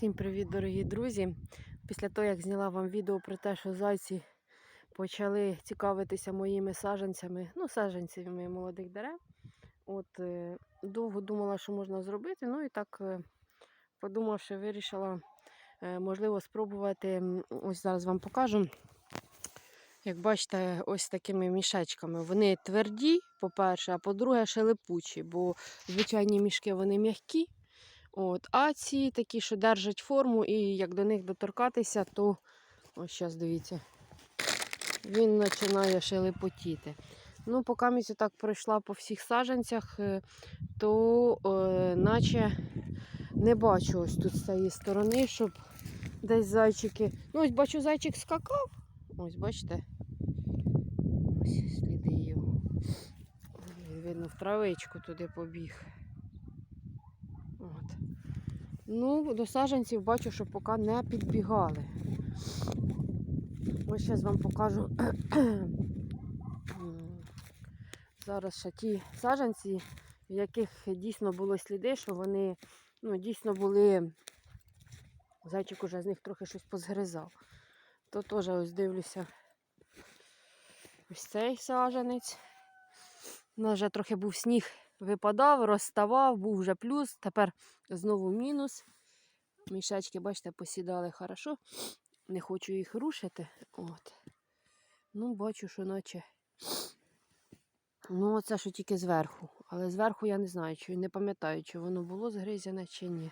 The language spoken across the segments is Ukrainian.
Всім привіт, дорогі друзі! Після того, як зняла вам відео про те, що зайці почали цікавитися моїми саджанцями, ну, саджанцями молодих дерев. От е, довго думала, що можна зробити. Ну і так, е, подумавши, вирішила, е, можливо, спробувати. Ось зараз вам покажу. Як бачите, ось такими мішечками. Вони тверді, по-перше, а по-друге, ще липучі, бо звичайні мішки вони м'які. От. А ці такі, що держать форму, і як до них доторкатися, то ось зараз дивіться, він починає ще липотіти. Ну, поки місяць так пройшла по всіх саджанцях, е, то е, наче не бачу ось тут з цієї сторони, щоб десь зайчики. Ну, ось бачу, зайчик скакав. Ось, бачите. Ось сліди його. Видно, в травичку туди побіг. Ну, до саджанців бачу, що поки не підбігали. Ось зараз вам покажу. Зараз ще ті саджанці, в яких дійсно було сліди, що вони ну, дійсно були. Зайчик уже з них трохи щось позгризав. То теж ось дивлюся. Ось цей саджанець. У нас вже трохи був сніг, випадав, розставав, був вже плюс, тепер знову мінус. Мішечки, бачите, посідали хорошо. Не хочу їх рушити. От. Ну, бачу, що наче. Ну, оце що тільки зверху. Але зверху я не знаю, чи не пам'ятаю, чи воно було згризяне, чи ні.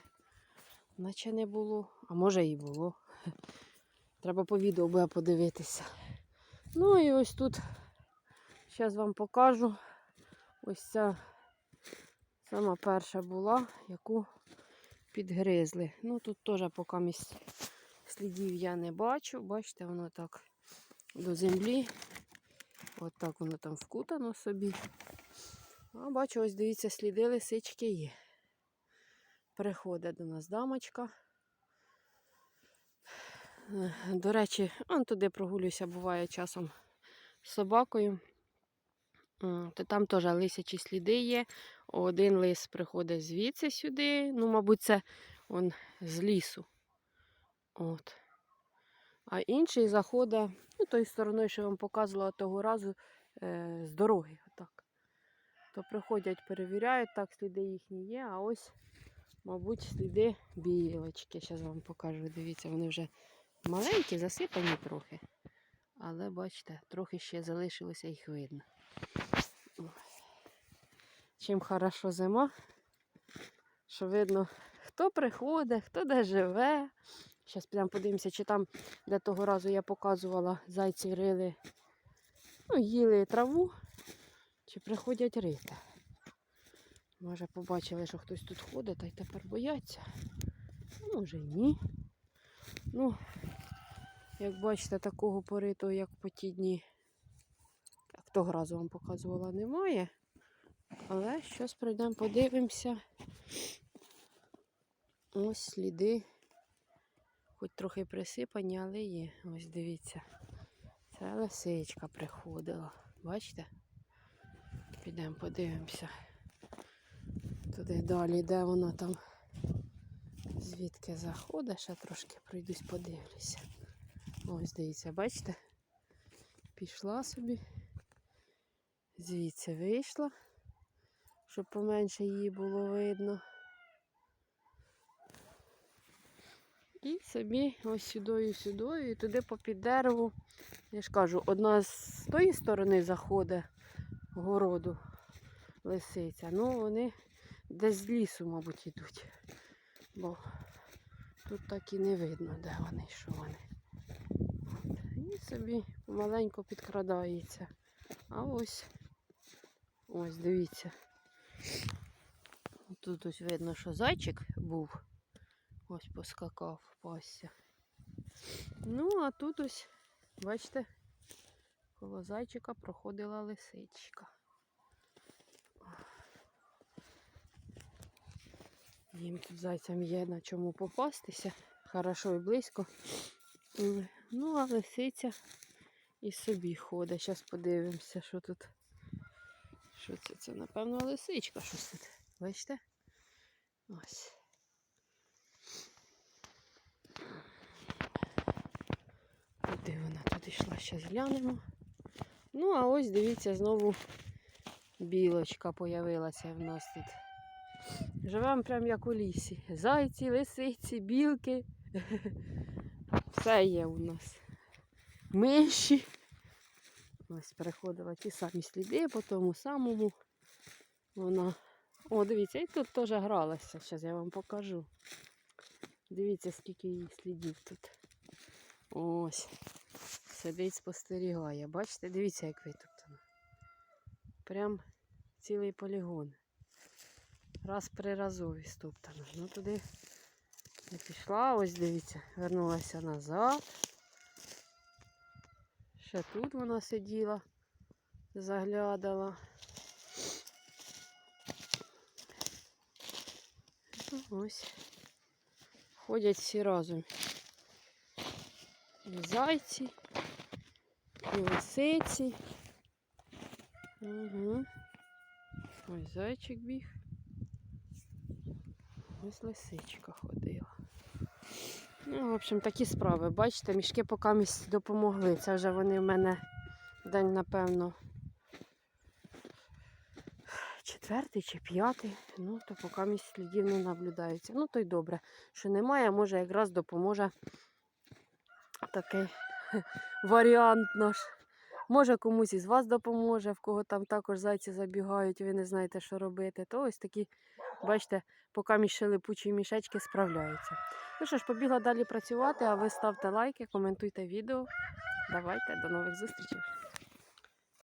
Наче не було, а може і було. Треба по відео буде подивитися. Ну і ось тут, зараз вам покажу. Ось ця сама перша була, яку підгризли. Ну тут теж поки місць слідів я не бачу. Бачите, воно так до землі. От так воно там вкутано собі. А бачу, ось дивіться, сліди лисички є. Приходить до нас дамочка. До речі, он туди прогулююся, буває часом з собакою. То там теж лисячі сліди є. Один лис приходить звідси сюди. Ну, мабуть, це он з лісу. От. А інший заходить, ну, тою стороною, що я вам показувала того разу, е, з дороги. Отак. То приходять, перевіряють, так, сліди їхні є, а ось, мабуть, сліди білочки. Зараз вам покажу. Дивіться, вони вже маленькі, засипані трохи. Але бачите, трохи ще залишилося їх видно. Чим хорошо зима, що видно, хто приходить, хто де живе. Зараз підемо подивимося, чи там, де того разу я показувала, зайці рили, ну, їли траву, чи приходять рити. Може, побачили, що хтось тут ходить, та й тепер бояться. А Може й ні. Ну, як бачите, такого поритого, як по ті дні, як того разу вам показувала, немає. Але щось пройдемо, подивимося. Ось сліди. Хоч трохи присипані, але є. Ось дивіться. Це лисичка приходила. Бачите? Підемо подивимося. Туди далі, де вона там. Звідки заходить, ще трошки пройдусь, подивлюся. Ось дивіться, бачите? Пішла собі. Звідси вийшла, щоб поменше її було видно. І собі ось сюдою, сюдою, і туди попід дереву. Я ж кажу, одна з тої сторони заходить городу лисиця. Ну, вони десь з лісу, мабуть, йдуть. Бо тут так і не видно, де вони, що вони. І собі помаленьку підкрадається. А ось, ось, дивіться. Тут ось видно, що зайчик був. Ось поскакав, пасся. Ну, а тут ось, бачите, коло зайчика проходила лисичка. Їм тут зайцям є на чому попастися. Хорошо і близько. Ну, а лисиця і собі ходить. Зараз подивимося, що тут. Що це? Це, напевно, лисичка щось тут. Бачите? Ось. Куди вона тут йшла? Зараз глянемо. Ну, а ось дивіться, знову білочка появилася в нас тут. Живемо прямо як у лісі. Зайці, лисиці, білки. Все є у нас. Миші. Ось переходила ті самі сліди по тому самому. Вона. О, дивіться, і тут теж гралася. Зараз я вам покажу. Дивіться, скільки її слідів тут. Ось. Сидить, спостерігає. Бачите, дивіться, як витоптано. Прям цілий полігон. Раз при разові. Ну туди не пішла, ось дивіться, вернулася назад. Ще тут вона сиділа, заглядала. Ну, Ось. Ходять всі разом. І зайці, і лисиці. Угу. Ось зайчик біг. Ось лисичка ходила. Ну, в общем, такі справи. Бачите, мішки поки допомогли. Це вже вони в мене день, напевно, четвертий чи п'ятий. Ну, то поки місць слідів не наблюдаються. Ну, то й добре, що немає, може якраз допоможе такий варіант наш. Може комусь із вас допоможе, в кого там також зайці забігають, ви не знаєте, що робити. То ось такі, бачите, поки між липучі мішечки справляються. Ну що ж, побігла далі працювати, а ви ставте лайки, коментуйте відео. Давайте, до нових зустрічей.